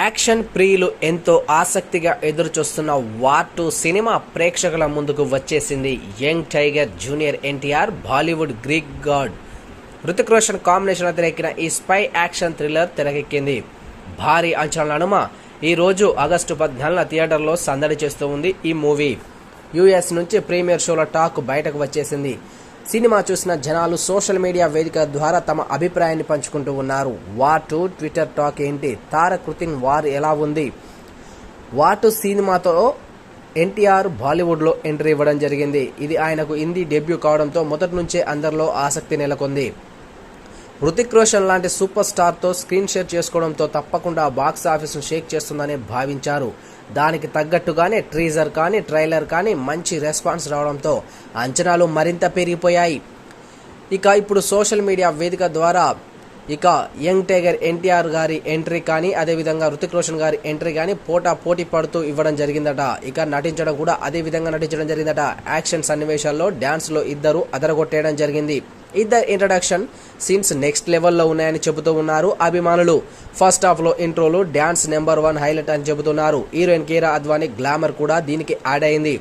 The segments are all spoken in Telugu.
యాక్షన్ ప్రియులు ఎంతో ఆసక్తిగా ఎదురుచూస్తున్న వార్ టూ సినిమా ప్రేక్షకుల ముందుకు వచ్చేసింది young tiger junior NTR Bollywood Greek god. Hrithik Roshan కాంబినేషన్లో తెరకెక్కిన ఈ స్పై యాక్షన్ థ్రిల్లర్ తెరకెక్కింది. భారీ అంచనాల నడుమ ఈ రోజు ఆగస్టు పద్నాలుగున థియేటర్లో సందడి చేస్తూ ఉంది ఈ మూవీ. యుఎస్ నుంచి ప్రీమియర్ షోల టాక్ బయటకు వచ్చేసింది. సినిమా చూసిన జనాలు సోషల్ మీడియా వేదిక ద్వారా తమ అభిప్రాయాన్ని పంచుకుంటూ ఉన్నారు. వాటు ట్విట్టర్ టాక్ ఏంటి? తారక్ కృతిన్ వార్ ఎలా ఉంది? వాటు సినిమాతో ఎన్టీఆర్ బాలీవుడ్లో ఎంట్రీ ఇవ్వడం జరిగింది. ఇది ఆయనకు హిందీ డెబ్యూ కావడంతో మొదటి నుంచే అందరిలో ఆసక్తి నెలకొంది. హృతిక్ రోషన్ లాంటి సూపర్ స్టార్తో స్క్రీన్ షేర్ చేసుకోవడంతో తప్పకుండా బాక్స్ ఆఫీస్ను షేక్ చేస్తుందని భావించారు. దానికి తగ్గట్టుగానే ట్రీజర్ కానీ ట్రైలర్ కానీ మంచి రెస్పాన్స్ రావడంతో అంచనాలు మరింత పెరిగిపోయాయి. ఇక ఇప్పుడు సోషల్ మీడియా వేదిక ద్వారా ఇక యంగ్ టైగర్ ఎన్టీఆర్ గారి ఎంట్రీ కానీ అదేవిధంగా రుతిక్ రోషన్ గారి ఎంట్రీ కానీ పోటా పోటీ పడుతూ ఇవ్వడం జరిగిందట. ఇక నటించడం కూడా అదే విధంగా నటించడం జరిగిందట. యాక్షన్ సన్నివేశాల్లో డ్యాన్స్లో ఇద్దరు అదరగొట్టేయడం జరిగింది. ఇద్దరు ఇంట్రడక్షన్ సీన్స్ నెక్స్ట్ లెవెల్లో ఉన్నాయని చెబుతూ ఉన్నారు అభిమానులు. ఫస్ట్ హాఫ్లో ఇంట్రోలో ఇంట్రోలు డ్యాన్స్ నెంబర్ వన్ హైలైట్ అని చెబుతున్నారు. హీరోయిన్ కీరా అద్వానీ గ్లామర్ కూడా దీనికి యాడ్ అయింది.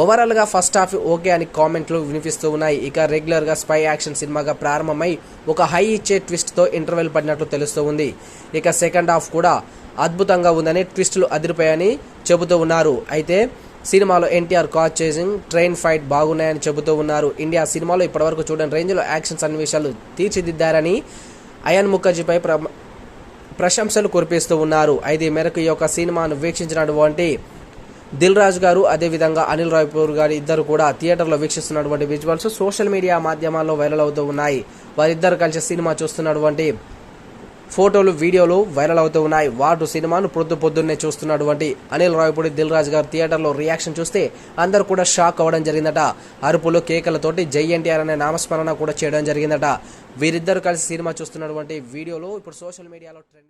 ఓవరాల్గా ఫస్ట్ హాఫ్ ఓకే అని కామెంట్లు వినిపిస్తూ ఉన్నాయి. ఇక రెగ్యులర్గా స్పై యాక్షన్ సినిమాగా ప్రారంభమై ఒక హై ఇచ్చే ట్విస్ట్తో ఇంటర్వెల్ పడినట్లు తెలుస్తూ ఉంది. ఇక సెకండ్ హాఫ్ కూడా అద్భుతంగా ఉందని ట్విస్టులు అదిరిపోయాయని చెబుతూ ఉన్నారు. అయితే సినిమాలో ఎన్టీఆర్ కాచ్ చేసింగ్ ట్రైన్ ఫైట్ బాగున్నాయని చెబుతూ ఉన్నారు. ఇండియా సినిమాలో ఇప్పటివరకు చూడని రేంజ్లో యాక్షన్ సన్నివేశాలు తీర్చిదిద్దారని అయాన్ ముఖర్జీపై ప్ర ప్రశంసలు కురిపిస్తూ ఉన్నారు. అయితే మేరకు ఈ యొక్క సినిమాను వీక్షించినటువంటి దిల్ రాజు గారు అదేవిధంగా అనిల్ రాయ్పూర్ గారు ఇద్దరు కూడా థియేటర్లో వీక్షిస్తున్నటువంటి విజువల్స్ సోషల్ మీడియా మాధ్యమాల్లో వైరల్ అవుతూ ఉన్నాయి. వారిద్దరు కలిసి సినిమా చూస్తున్నటువంటి ఫోటోలు వీడియోలు వైరల్ అవుతూ ఉన్నాయి. వాటు సినిమాను పొద్దు పొద్దున్నే చూస్తున్నటువంటి అనిల్ రాయపూడి దిల్ రాజు గారు థియేటర్లో రియాక్షన్ చూస్తే అందరూ కూడా షాక్ అవ్వడం జరిగిందట. అరుపులు కేకలతోటి జై ఎన్టీఆర్ అనే నామస్మరణ కూడా చేయడం జరిగిందట. వీరిద్దరు కలిసి సినిమా చూస్తున్నటువంటి వీడియోలు ఇప్పుడు సోషల్ మీడియాలో ట్రెండింగ్